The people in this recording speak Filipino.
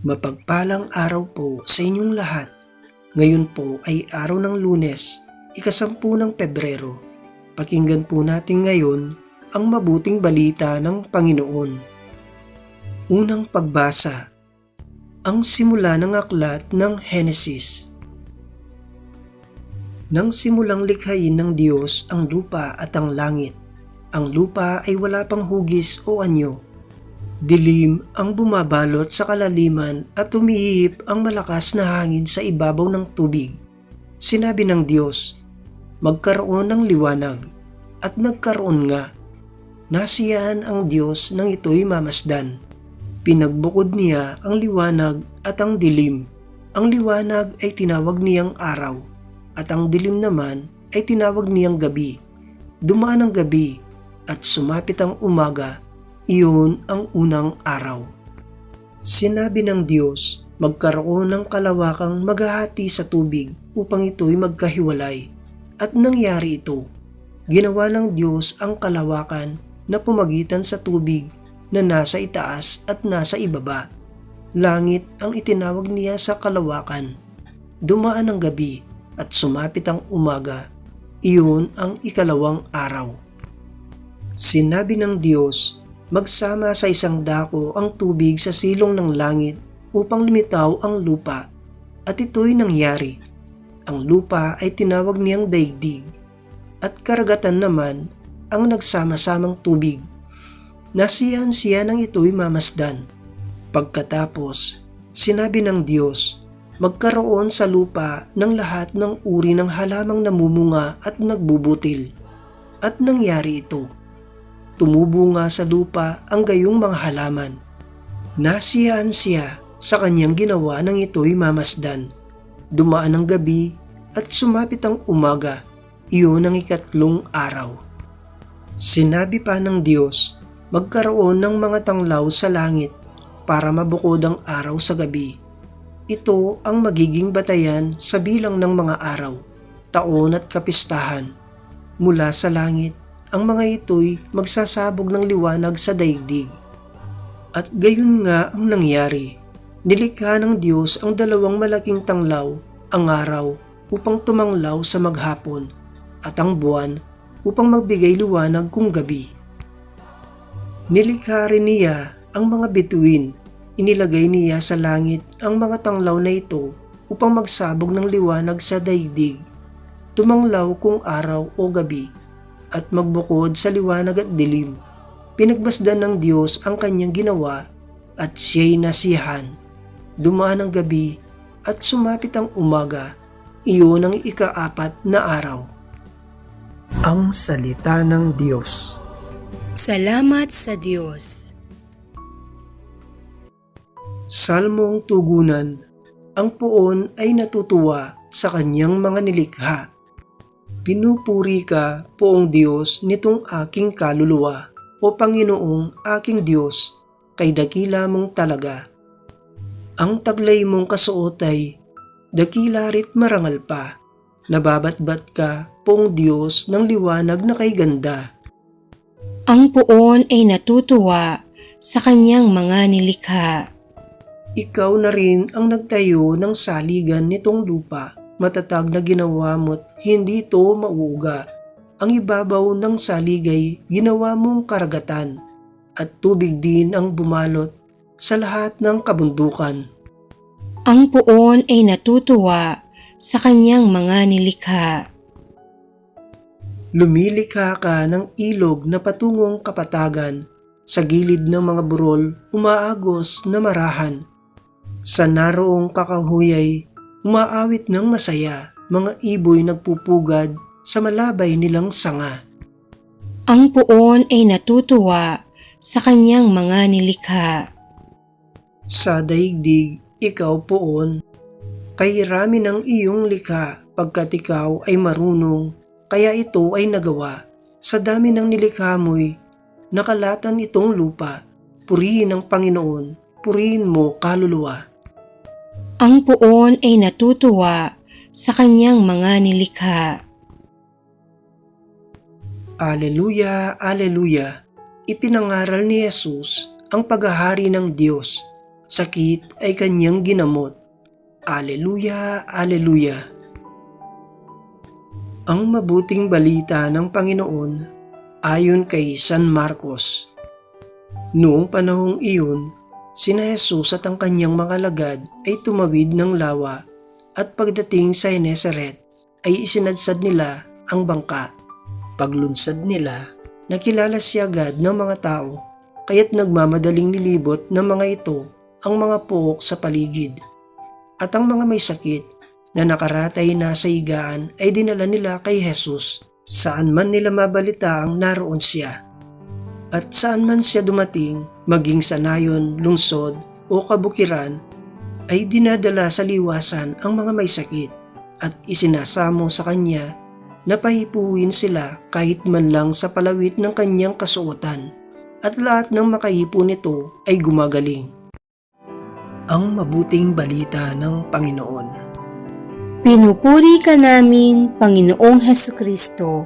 Mapagpalang araw po sa inyong lahat. Ngayon po ay araw ng lunes, ikasampu ng Pebrero. Pakinggan po natin ngayon ang mabuting balita ng Panginoon. Unang pagbasa. Ang simula ng aklat ng Henesis. Nang simulang likhain ng Diyos ang lupa at ang langit, ang lupa ay wala pang hugis o anyo. Dilim ang bumabalot sa kalaliman at humihip ang malakas na hangin sa ibabaw ng tubig. Sinabi ng Diyos, magkaroon ng liwanag at nagkaroon nga. Nasiyahan ang Diyos nang ito'y mamasdan. Pinagbukod niya ang liwanag at ang dilim. Ang liwanag ay tinawag niyang araw at ang dilim naman ay tinawag niyang gabi. Dumaan ang gabi at sumapit ang umaga, iyon ang unang araw. Sinabi ng Diyos, magkaroon ng kalawakang maghahati sa tubig upang ito'y magkahiwalay. At nangyari ito. Ginawa ng Diyos ang kalawakan na pumagitan sa tubig na nasa itaas at nasa ibaba. Langit ang itinawag niya sa kalawakan. Dumaan ang gabi at sumapit ang umaga. Iyon ang ikalawang araw. Sinabi ng Diyos, magsama sa isang dako ang tubig sa silong ng langit upang lumitaw ang lupa. At ito'y nangyari. Ang lupa ay tinawag niyang daigdig at karagatan naman ang nagsama-samang tubig. Nasiyahan siya ng ito'y mamasdan. Pagkatapos, sinabi ng Diyos, magkaroon sa lupa ng lahat ng uri ng halamang namumunga at nagbubutil. At nangyari ito. Tumubo nga sa lupa ang gayong mga halaman. Nasiyahan siya sa kanyang ginawa ng ito'y mamasdan. Dumaan ang gabi at sumapit ang umaga. Iyon ang ikatlong araw. Sinabi pa ng Diyos, magkaroon ng mga tanglaw sa langit para mabukod ang araw sa gabi. Ito ang magiging batayan sa bilang ng mga araw, taon at kapistahan. Mula sa langit, ang mga ito'y magsasabog ng liwanag sa daigdig. At gayon nga ang nangyari. Nilikha ng Diyos ang dalawang malaking tanglaw, ang araw, upang tumanglaw sa maghapon, at ang buwan upang magbigay liwanag kung gabi. Nilikha rin niya ang mga bituin. Inilagay niya sa langit ang mga tanglaw na ito upang magsabog ng liwanag sa daigdig. Tumanglaw kung araw o gabi at magbukod sa liwanag at dilim. Pinagbasdan ng Diyos ang kanyang ginawa at siya'y nasiyahan. Dumaan ang gabi at sumapit ang umaga. Iyon ang ikaapat na araw. Ang Salita ng Diyos Salamat sa Diyos. Salmong Tugunan Ang puon ay natutuwa sa kanyang mga nilikha. Pinupuri ka, poong Diyos, nitong aking kaluluwa, o Panginoong aking Diyos, kay dakila mong talaga. Ang taglay mong kasuot ay dakila rit marangal pa, nababatbat ka, poong Diyos, ng liwanag na kay ganda. Ang puon ay natutuwa sa kanyang mga nilikha. Ikaw na rin ang nagtayo ng saligan nitong lupa, matatag na ginawa mo't hindi ito mauuga. Ang ibabaw ng saligay ginawa mong karagatan, at tubig din ang bumalot sa lahat ng kabundukan. Ang puon ay natutuwa sa kanyang mga nilikha. Lumilikha ka ng ilog na patungong kapatagan, sa gilid ng mga burol umaagos na marahan. Sa naroong kakahuyay, umaawit ng masaya, mga iboy nagpupugad sa malabay nilang sanga. Ang puon ay natutuwa sa kanyang mga nilikha. Sa daigdig, ikaw poon, kay rami ng iyong likha pagkat ikaw ay marunong, kaya ito ay nagawa. Sa dami ng nilikha mo'y nakalatan itong lupa, purihin ang Panginoon, purihin mo kaluluwa. Ang puon ay natutuwa sa kanyang mga nilikha. Aleluya, Aleluya! Ipinangaral ni Jesus ang paghahari ng Diyos. sakit ay kanyang ginamot. Aleluya, aleluya. Ang mabuting balita ng Panginoon ayon kay San Marcos. Noong panahong iyon, sina Jesus at ang kanyang mga lagad ay tumawid ng lawa at pagdating sa Genesaret ay isinadsad nila ang bangka. Paglunsad nila, nakilala siya agad ng mga tao kaya't nagmamadaling nilibot ng mga ito ang mga puok sa paligid. At ang mga may sakit na nakaratay na sa higaan ay dinala nila kay Jesus saan man nila mabalitaang naroon siya. At saan man siya dumating, maging sa nayon, lungsod o kabukiran, ay dinadala sa liwasan ang mga may sakit at isinasamo sa kanya na pahipuin sila kahit man lang sa palawit ng kanyang kasuotan at lahat ng makahipo nito ay gumagaling. Ang mabuting balita ng Panginoon. Pinupuri ka namin, Panginoong Heso Kristo.